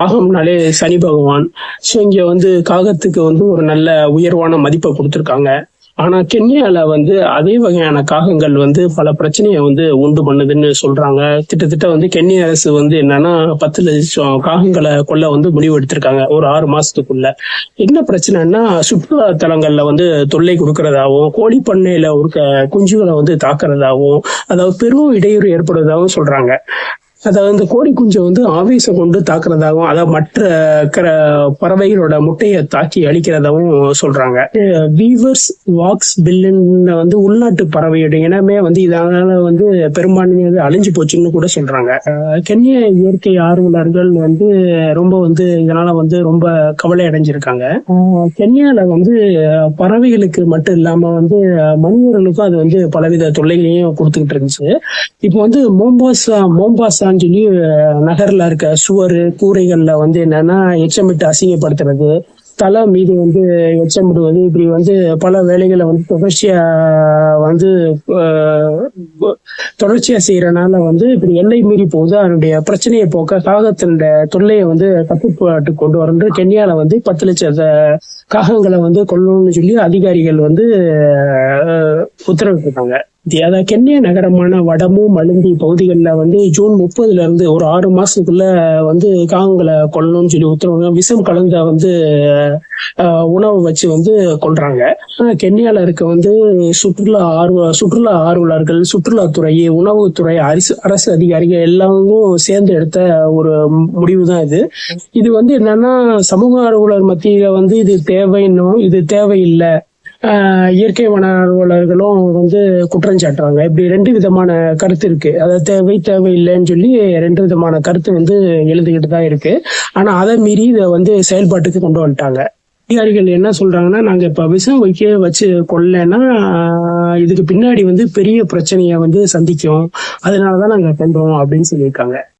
காகம்னாலே சனி பகவான் ஸோ இங்க வந்து காகத்துக்கு வந்து ஒரு நல்ல உயர்வான மதிப்பை கொடுத்துருக்காங்க. ஆனா கென்யால வந்து அதே வகையான காகங்கள் வந்து பல பிரச்சனையை வந்து உண்டு பண்ணுதுன்னு சொல்றாங்க. கிட்டத்தட்ட வந்து கென்ய அரசு வந்து என்னன்னா பத்து லட்சம் காகங்களை கொல்ல வந்து முடிவு எடுத்திருக்காங்க ஒரு ஆறு மாசத்துக்குள்ள. என்ன பிரச்சனைன்னா சுற்றுலா தலங்கள்ல வந்து தொல்லை கொடுக்கறதாவும் கோழி பண்ணையில இருக்க குஞ்சுகளை வந்து தாக்குறதாவும் அதாவது பெரும் இடையூறு ஏற்படுவதாகவும் சொல்றாங்க. அதாவது அந்த கோழி குஞ்சை வந்து ஆவேசம் கொண்டு தாக்குறதாகவும் அதாவது மற்ற பறவைகளோட முட்டையை தாக்கி அழிக்கிறதாகவும் சொல்றாங்க. வீவர்ஸ் வாக்ஸ் பில்லுன்னு வந்து உள்நாட்டு பறவையுடைய இனமே வந்து இதனால வந்து பெரும்பான்மையாக அழிஞ்சு போச்சுன்னு கூட சொல்றாங்க. கென்ய இயற்கை ஆர்வலர்கள் வந்து ரொம்ப வந்து இதனால வந்து ரொம்ப கவலை அடைஞ்சிருக்காங்க. கென்யால வந்து பறவைகளுக்கு மட்டும் இல்லாம வந்து மனிதர்களுக்கும் அது வந்து பலவித தொல்லைகளையும் கொடுத்துக்கிட்டு இருந்துச்சு. இப்போ வந்து மோம்பாசா மோம்பாசான்னு சொல்லி நகர்ல இருக்க சுவர் கூரைகள்ல வந்து என்னன்னா எச்சமிட்டு அசிங்கப்படுத்துறது தலை மீது வந்து எச்சமிடுவது இப்படி வந்து பல வேலைகளை வந்து தொடர்ச்சியா வந்து தொடர்ச்சியா செய்யறனால வந்து இப்படி எல்லை மீறி போகுது. அதனுடைய பிரச்சனையை போக்க காகத்தினுடைய தொல்லையை வந்து கட்டுப்பாட்டு கொண்டு வரன்று கென்யால வந்து பத்து லட்சம் காகங்களை வந்து கொல்லணும்னு சொல்லி அதிகாரிகள் வந்து உத்தரவிட்டிருக்காங்க. அதாவது கென்யா நகரமான வடமு மலுந்தி பகுதிகளில் வந்து ஜூன் முப்பதுல இருந்து ஒரு ஆறு மாசத்துக்குள்ள வந்து காகங்களை கொல்லணும்னு சொல்லி உத்தரவு விஷம் கலந்த வந்து அஹ், உணவு வச்சு வந்து கொள்றாங்க ஆனா கென்யால இருக்க வந்து சுற்றுலா ஆர்வ சுற்றுலா ஆர்வலர்கள் சுற்றுலாத்துறை உணவுத்துறை அரசு அரசு அதிகாரிகள் எல்லாமும் சேர்ந்து எடுத்த ஒரு முடிவு தான் இது. இது வந்து என்னன்னா சமூக ஆர்வலர் மத்தியில வந்து இது தேவைன்னும் இது தேவையில்லை. இயற்கை வனர்வலர்களும் வந்து குற்றம் சாட்டுறாங்க. இப்படி ரெண்டு விதமான கருத்து இருக்கு. அதாவது தேவை தேவையில்லைன்னு சொல்லி ரெண்டு விதமான கருத்து வந்து எழுதிக்கிட்டு தான் இருக்கு. ஆனா அதை மீறி இதை வந்து செயல்பாட்டுக்கு கொண்டு வந்துட்டாங்க. அதிகாரிகள் என்ன சொல்றாங்கன்னா நாங்க இப்ப விஷம் வைக்க வச்சு கொல்லனா இதுக்கு பின்னாடி வந்து பெரிய பிரச்சனையை வந்து சந்திக்கும். அதனாலதான் நாங்க பண்றோம் அப்படின்னு சொல்லியிருக்காங்க.